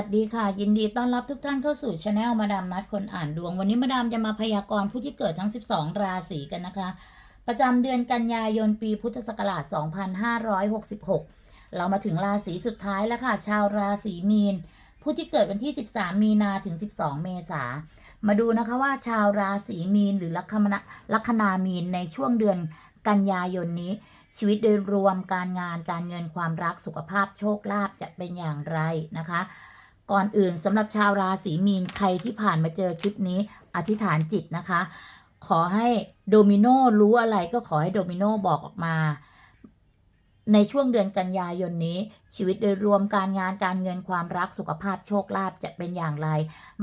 วัสดีค่ะ ยินดีต้อนรับทุกท่านเข้าสู่ช anel มาดามนัดคนอ่านดวง วันนี้มาดามจะมาพยากรณ์ผู้ที่เกิดทั้ง 12 ราศีกันนะคะ ประจำเดือนกันยายนปีพุทธศักราช 2566 เรามาถึงราศีสุดท้ายแล้วค่ะ ชาวราศีมีน ผู้ที่เกิดวันที่ 13 มีนาถึง 12 เมษามาดูนะคะว่าชาวราศีมีนหรือลัคนาลัคนามีนในช่วงเดือนกันยายนนี้ ชีวิตโดยรวมการงานการเงินความรักสุขภาพโชคลาภจะเป็นอย่างไรนะคะ ก่อนอื่นสำหรับชาวราศีมีนใครที่ผ่านมาเจอคลิปนี้อธิษฐานจิตนะคะ ขอให้โดมิโนรู้อะไรก็ขอให้โดมิโนบอกออกมาในช่วงเดือนกันยายนนี้ ชีวิตโดยรวมการงานการเงินความรักสุขภาพโชคลาภจะเป็นอย่างไร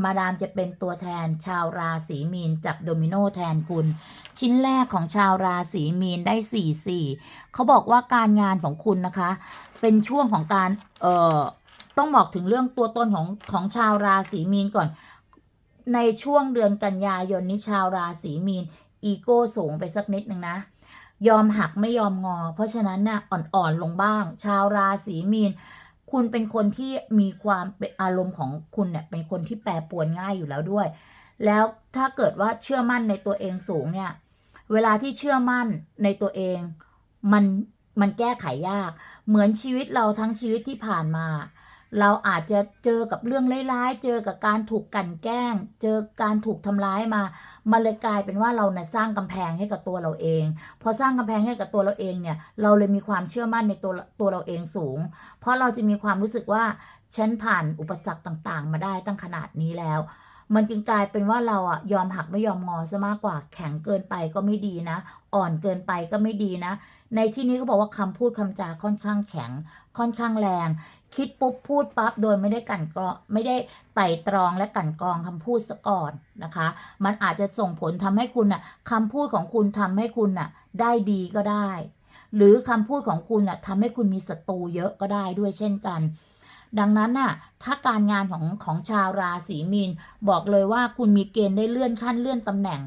มาดามจะเป็นตัวแทน ชาวราศีมีนจับโดมิโนแทนคุณ ชิ้นแรกของชาวราศีมีนได้4ี่สี่เขาบอกว่าการงานของคุณนะคะ เป็นช่วงของการเอ่อ ต้องบอกถึงเรื่องตัวตนของของชาวราศีมีนก่อน ในช่วงเดือนกันยายนนี้ชาวราศีมีน อีโก้สูงไปสักนิดหนึ่งนะ ยอมหักไม่ยอมงอ เพราะฉะนั้นน่ะอ่อนๆลงบ้าง ชาวราศีมีน คุณเป็นคนที่มีความอารมณ์ของคุณเนี่ยเป็นคนที่แปรปรวนง่ายอยู่แล้วด้วย แล้วถ้าเกิดว่าเชื่อมั่นในตัวเองสูงเนี่ย เวลาที่เชื่อมั่นในตัวเองมันมันแก้ไขยาก เหมือนชีวิตเราทั้งชีวิตที่ผ่านมา เราอาจจะเจอกับเรื่องร้ายๆ เจอกับการถูกกลั่นแกล้ง เจอการถูกทำร้ายมา มันเลยกลายเป็นว่าเราเนี่ยสร้างกำแพงให้กับตัวเราเอง พอสร้างกำแพงให้กับตัวเราเองเนี่ย เราเลยมีความเชื่อมั่นในตัวตัวเราเองสูง เพราะเราจะมีความรู้สึกว่าฉันผ่านอุปสรรคต่างๆ มาได้ตั้งขนาดนี้แล้ว มันจึงกลายเป็นว่าเราอะยอมหักไม่ยอมงอซะมากกว่าแข็งเกินไปก็ไม่ดีนะ อ่อนเกินไปก็ไม่ดีนะ ในที่นี้เขาบอกว่าคำพูดคำจาค่อนข้างแข็ง ค่อนข้างแรง คิดปุ๊บพูดปั๊บโดยไม่ได้กลันกรองไม่ได้ไต่ตรองและกลันกรองคำพูดซะก่อนนะคะ มันอาจจะส่งผลทำให้คุณน่ะคำพูดของคุณทำให้คุณน่ะได้ดีก็ได้ หรือคำพูดของคุณน่ะทำให้คุณมีศัตรูเยอะก็ได้ด้วยเช่นกัน ดังนั้นน่ะถ้าการงานของของชาวราศีมีนบอกเลยว่าคุณมีเกณฑ์ได้เลื่อนขั้นเลื่อนตำแหน่ง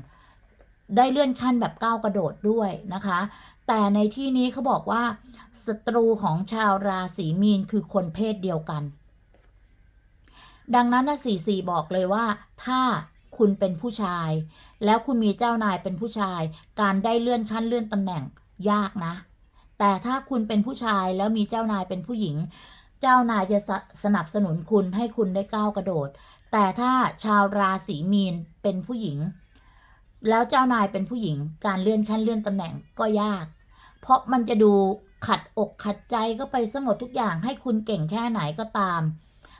ได้เลื่อนขั้นแบบก้าวกระโดดด้วยนะคะ แต่ในที่นี้เขาบอกว่าศัตรูของชาวราศีมีนคือคนเพศเดียวกัน ดังนั้นนะสี่สี่บอกเลยว่า ถ้าคุณเป็นผู้ชาย แล้วคุณมีเจ้านายเป็นผู้ชาย การได้เลื่อนขั้นเลื่อนตำแหน่งยากนะ แต่ถ้าคุณเป็นผู้ชายแล้วมีเจ้านายเป็นผู้หญิง เจ้านายจะสสนับสนุนคุณให้คุณได้ก้าวกระโดด แต่ถ้าชาวราศีมีนเป็นผู้หญิง แล้วเจ้านายเป็นผู้หญิง การเลื่อนขั้นเลื่อนตำแหน่งก็ยาก เพราะมันจะดูขัดอกขัดใจก็ไปสมดทุกอย่างให้คุณเก่งแค่ไหนก็ตาม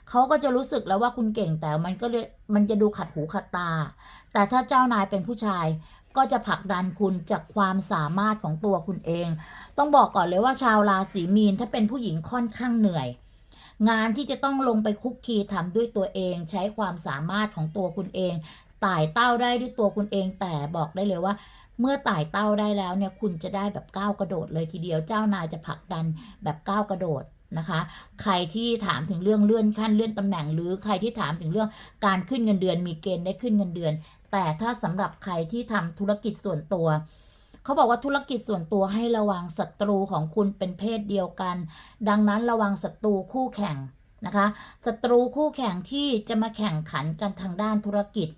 เขาก็จะรู้สึกแล้วว่าคุณเก่งแต่มันก็มันจะดูขัดหูขัดตา แต่ถ้าเจ้านายเป็นผู้ชายก็จะผลักดันคุณจากความสามารถของตัวคุณเอง ต้องบอกก่อนเลยว่าชาวราศีมีนถ้าเป็นผู้หญิงค่อนข้างเหนื่อย งานที่จะต้องลงไปคุกคีทำด้วยตัวเอง ใช้ความสามารถของตัวคุณเองไต่เต้าได้ด้วยตัวคุณเอง แต่บอกได้เลยว่า เมื่อไต่เต้าได้แล้วเนี่ยคุณจะได้แบบก้าวกระโดดเลยทีเดียวเจ้านายจะผลักดันแบบก้าวกระโดดนะคะ ใครที่ถามถึงเรื่องเลื่อนขั้นเลื่อนตำแหน่ง หรือใครที่ถามถึงเรื่องการขึ้นเงินเดือน มีเกณฑ์ได้ขึ้นเงินเดือน แต่ถ้าสำหรับใครที่ทำธุรกิจส่วนตัว เขาบอกว่าธุรกิจส่วนตัวให้ระวังศัตรูของคุณเป็นเพศเดียวกัน ดังนั้นระวังศัตรูคู่แข่งนะคะศัตรูคู่แข่งที่จะมาแข่งขันกันทางด้านธุรกิจ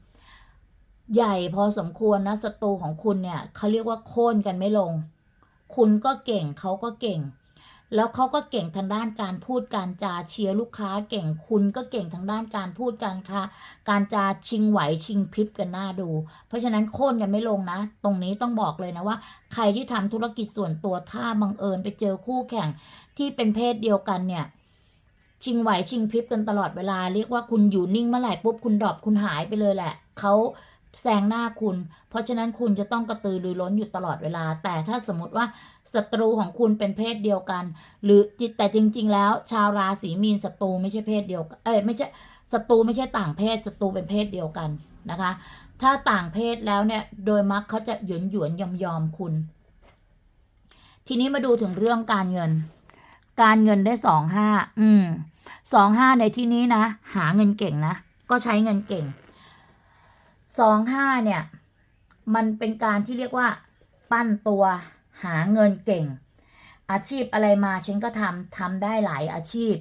ใหญ่พอสมควรนะศัตรูของคุณเนี่ยเขาเรียกว่าโค่นกันไม่ลง คุณก็เก่งเขาก็เก่ง แล้วเขาก็เก่งทางด้านการพูดการจาเชียร์ลูกค้า เก่งคุณก็เก่งทางด้านการพูดการค้าการจาชิงไหวชิงพริบกันหน้าดู เพราะฉะนั้นโค่นกันไม่ลงนะ ตรงนี้ต้องบอกเลยนะว่า ใครที่ทำธุรกิจส่วนตัวถ้าบังเอิญไปเจอคู่แข่งที่เป็นเพศเดียวกันเนี่ยชิงไหวชิงพริบกันตลอดเวลาเรียกว่าคุณอยู่นิ่งเมื่อไหร่ปุ๊บคุณดรอปคุณหายไปเลยแหละเขา แซงหน้าคุณ เพราะฉะนั้นคุณจะต้องกระตือรือร้นอยู่ตลอดเวลา แต่ถ้าสมมติว่าศัตรูของคุณเป็นเพศเดียวกัน หรือจิตแต่จริง ๆ แล้ว ชาวราศีมีนศัตรูไม่ใช่เพศเดียวกันเอ้ยไม่ใช่ศัตรูไม่ใช่ต่างเพศศัตรูเป็นเพศเดียวกันนะคะ ถ้าต่างเพศแล้วเนี่ยโดยมักเขาจะหยวนหยวนยอมยอมคุณ ทีนี้มาดูถึงเรื่องการเงิน การเงินได้สองห้าอืมสองห้าในที่นี้นะหาเงินเก่งนะก็ใช้เงินเก่ง สองห้าเนี่ย มันเป็นการที่เรียกว่า ปั้นตัวหาเงินเก่ง อาชีพอะไรมาฉันก็ทำทำได้หลายอาชีพ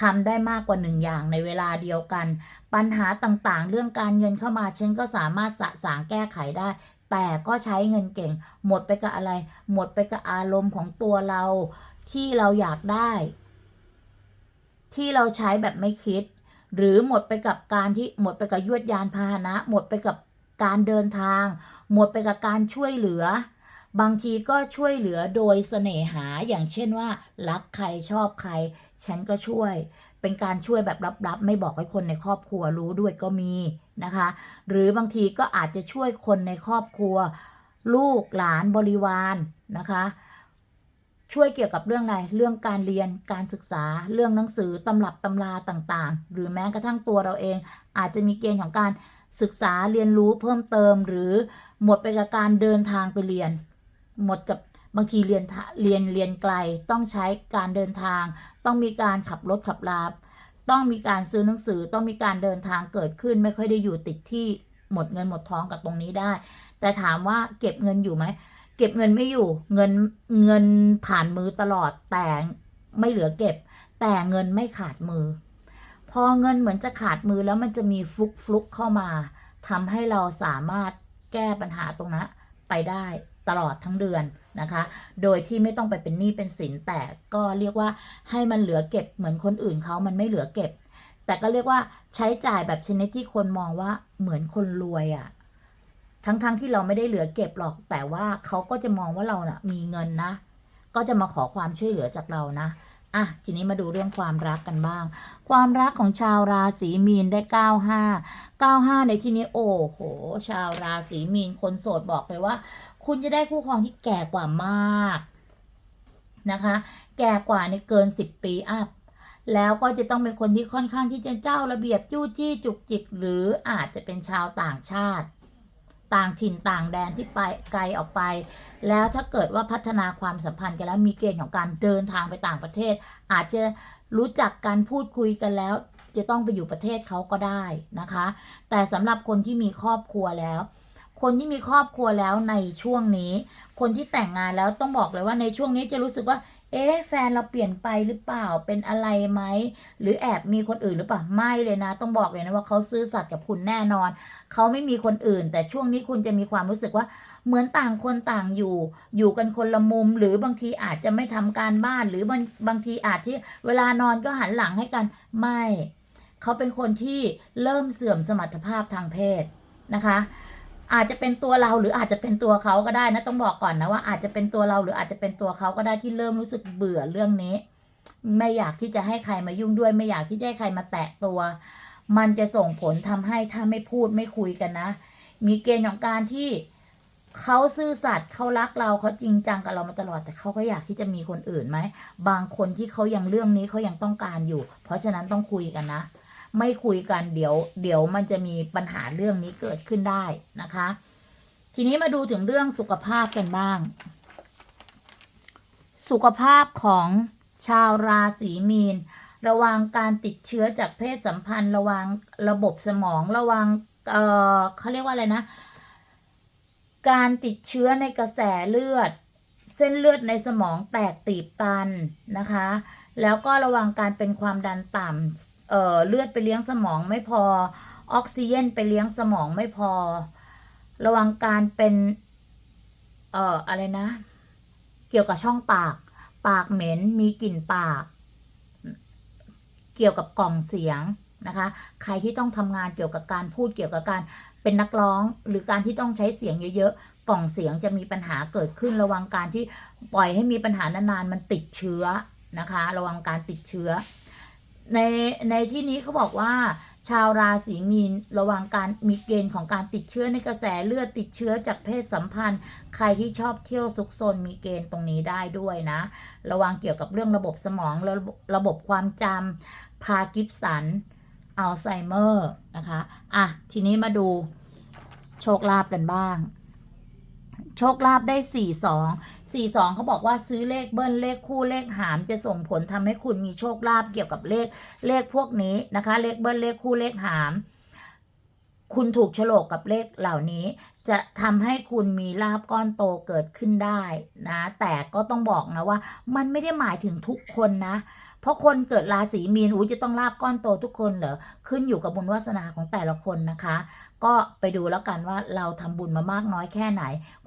ทำได้มากกว่าหนึ่งอย่างในเวลาเดียวกัน ปัญหาต่างๆ เรื่องการเงินเข้ามาฉันก็สามารถสะสางแก้ไขได้ แต่ก็ใช้เงินเก่ง หมดไปกับอะไร หมดไปกับอารมณ์ของตัวเราที่เราอยากได้ ที่เราใช้แบบไม่คิด หรือหมดไปกับการที่หมดไปกับยวดยานพาหนะ หมดไปกับการเดินทาง หมดไปกับการช่วยเหลือ บางทีก็ช่วยเหลือโดยเสน่หาอย่างเช่นว่า รักใครชอบใคร ฉันก็ช่วย เป็นการช่วยแบบลับๆ ไม่บอกให้คนในครอบครัวรู้ด้วยก็มีนะคะ หรือบางทีก็อาจจะช่วยคนในครอบครัว ลูกหลานบริวารนะคะ ช่วยเกี่ยวกับเรื่องอะไรเรื่องการเรียนการศึกษา เรื่องหนังสือตำรับตำราต่างๆ หรือแม้กระทั่งตัวเราเอง อาจจะมีเกณฑ์ของการศึกษาเรียนรู้เพิ่มเติม หรือหมดไปกับการเดินทางไปเรียน หมดกับบางทีเรียนเรียนเรียนไกลต้องใช้การเดินทาง ต้องมีการขับรถขับลาต้องมีการซื้อหนังสือต้องมีการเดินทางเกิดขึ้น ไม่ค่อยได้อยู่ติดที่หมดเงินหมดท้องกับตรงนี้ได้ แต่ถามว่าเก็บเงินอยู่ไหม เก็บเงินไม่อยู่ เงินเงินผ่านมือตลอดแต่ไม่เหลือเก็บ แต่เงินไม่ขาดมือ พอเงินเหมือนจะขาดมือแล้วมันจะมีฟลุกฟลุกเข้ามาทำให้เราสามารถแก้ปัญหาตรงนั้นไปได้ตลอดทั้งเดือนนะคะ โดยที่ไม่ต้องไปเป็นหนี้เป็นสินแต่ก็เรียกว่าให้มันเหลือเก็บเหมือนคนอื่นเขามันไม่เหลือเก็บ แต่ก็เรียกว่าใช้จ่ายแบบชนิดที่คนมองว่าเหมือนคนรวยอะ่ะ ทั้งๆทที่เราไม่ได้เหลือเก็บหรอก แต่ว่าเขาก็จะมองว่าเรานะ่ะ มีเงินนะ ก็จะมาขอความช่วยเหลือจากเรานะอะทีนี้มาดูเรื่องความรักกันบ้าง ความรักของชาวราศีมีนได้ 95 95 ในที่นี้โอ้โห ชาวราศีมีนคนโสดบอกเลยว่า คุณจะได้คู่ครองที่แก่กว่ามากนะคะ แก่กว่าในเกิน 10 ปีอัพแล้วก็จะต้องเป็นคนที่ค่อนข้างที่จะเจ้าระเบียบจู้จี้จุกจิก หรืออาจจะเป็นชาวต่างชาติ ต่างถิ่นต่างแดนที่ไปไกลออกไป แล้วถ้าเกิดว่าพัฒนาความสัมพันธ์กันแล้วมีเกณฑ์ของการเดินทางไปต่างประเทศ อาจจะรู้จักการพูดคุยกันแล้ว จะต้องไปอยู่ประเทศเขาก็ได้นะคะ แต่สำหรับคนที่มีครอบครัวแล้ว คนที่มีครอบครัวแล้วในช่วงนี้ คนที่แต่งงานแล้วต้องบอกเลยว่าในช่วงนี้จะรู้สึกว่า เอ๊ะแฟนเราเปลี่ยนไปหรือเปล่าเป็นอะไรไหมหรือแอบมีคนอื่นหรือเปล่าไม่เลยนะ ต้องบอกเลยนะว่าเขาซื่อสัตย์กับคุณแน่นอน เขาไม่มีคนอื่น แต่ช่วงนี้คุณจะมีความรู้สึกว่าเหมือนต่างคนต่างอยู่ อยู่กันคนละมุม หรือบางทีอาจจะไม่ทำการบ้านหรือบางบางทีอาจที่เวลานอนก็หันหลังให้กันไม่ เขาเป็นคนที่เริ่มเสื่อมสมรรถภาพทางเพศนะคะ อาจจะเป็นตัวเราหรืออาจจะเป็นตัวเขาก็ได้นะต้องบอกก่อนนะว่าอาจจะเป็นตัวเราหรืออาจจะเป็นตัวเขาก็ได้ที่เริ่มรู้สึกเบื่อเรื่องนี้ ไม่อยากที่จะให้ใครมายุ่งด้วย ไม่อยากที่จะให้ใครมาแตะตัว มันจะส่งผลทำให้ถ้าไม่พูดไม่คุยกันนะ มีเกณฑ์ของการที่เขาซื่อสัตย์เขารักเราเขาจริงจังกับเรามาตลอด แต่เขาก็อยากที่จะมีคนอื่นไหมบางคนที่เขายังเรื่องนี้เขายังต้องการอยู่ เพราะฉะนั้นต้องคุยกันนะ ไม่คุยกันเดี๋ยว เดี๋ยวมันจะมีปัญหาเรื่องนี้เกิดขึ้นได้นะคะ ทีนี้มาดูถึงเรื่องสุขภาพกันบ้าง สุขภาพของชาวราศีมีน ระวังการติดเชื้อจากเพศสัมพันธ์ ระวังระบบสมองระวังเออเขาเรียกว่าอะไรนะ การติดเชื้อในกระแสเลือด เส้นเลือดในสมองแตกตีบตันนะคะ แล้วก็ระวังการเป็นความดันต่ำ เเลือดไปเลี้ยงสมองไม่พอ ออกซิเจนไปเลี้ยงสมองไม่พอ ระวังการเป็น เอ่ออะไรนะ เกี่ยวกับช่องปาก ปากเหม็นมีกลิ่นปาก เกี่ยวกับกล่องเสียงนะคะ ใครที่ต้องทำงานเกี่ยวกับการพูดเกี่ยวกับการเป็นนักร้อง หรือการที่ต้องใช้เสียงเยอะๆกล่องเสียงจะมีปัญหาเกิดขึ้นระวังการที่ปล่อยให้มีปัญหานานๆมันติดเชื้อนะคะ ระวังการติดเชื้อ ในในที่นี้เขาบอกว่าชาวราศีมีนระวังการมีเกณฑ์ของการติดเชื้อในกระแสเลือดติดเชื้อจากเพศสัมพันธ์ ใครที่ชอบเที่ยวซุกซนมีเกณฑ์ตรงนี้ได้ด้วยนะ ระวังเกี่ยวกับเรื่องระบบสมองระบบระบบความจำพาร์กินสันอัลไซเมอร์นะคะ อะ ทีนี้มาดูโชคลาภกันบ้าง โชคลาภได้ 4 2 4 2เขาบอกว่าซื้อเลขเบิ้ลเลขคู่เลขหามจะส่งผลทำให้คุณมีโชคลาภเกี่ยวกับเลขเลขพวกนี้นะคะ เลขเบิ้ลเลขคู่เลขหาม คุณถูกโฉลกกับเลขเหล่านี้ จะทำให้คุณมีลาบก้อนโตเกิดขึ้นได้นะ แต่ก็ต้องบอกนะว่า มันไม่ได้หมายถึงทุกคนนะ เพราะคนเกิดราศีมีนอู้จะต้องลาบก้อนโตทุกคนเหรอขึ้นอยู่กับบุญวาสนาของแต่ละคนนะคะ ก็ไปดูแล้วกันว่าเราทำบุญมามากน้อยแค่ไหน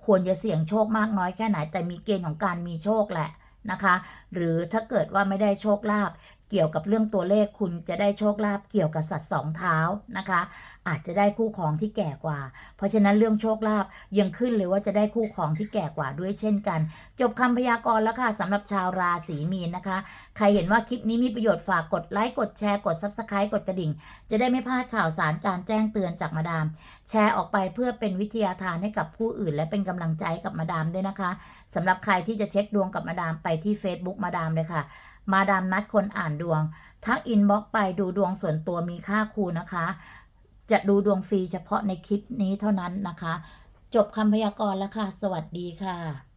ควรจะเสี่ยงโชคมากน้อยแค่ไหน แต่มีเกณฑ์ของการมีโชคแหละนะคะ หรือถ้าเกิดว่าไม่ได้โชคลาภ เกี่ยวกับเรื่องตัวเลขคุณจะได้โชคลาภเกี่ยวกับสัตว์สองเท้านะคะ อาจจะได้คู่ครองที่แก่กว่า เพราะฉะนั้นเรื่องโชคลาภยังขึ้นเลยว่าจะได้คู่ครองที่แก่กว่าด้วยเช่นกัน จบคำพยากรณ์แล้วค่ะสำหรับชาวราศีมีนนะคะ ใครเห็นว่าคลิปนี้มีประโยชน์ฝากกดไลค์กดแชร์กด Subscribe กดกระดิ่ง จะได้ไม่พลาดข่าวสารการแจ้งเตือนจากมาดาม แชร์ออกไปเพื่อเป็นวิทยาทานให้กับผู้อื่น และเป็นกำลังใจกับมาดามด้วยนะคะสำหรับใครที่จะเช็คดวงกับมาดามไปที่ Facebook มาดามเลยค่ะ มาดามนัดคนอ่านดวง ทักอินบ็อกไปดูดวงส่วนตัวมีค่าครูนะคะ จะดูดวงฟรีเฉพาะในคลิปนี้เท่านั้นนะคะ จบคำพยากรณ์แล้วค่ะ สวัสดีค่ะ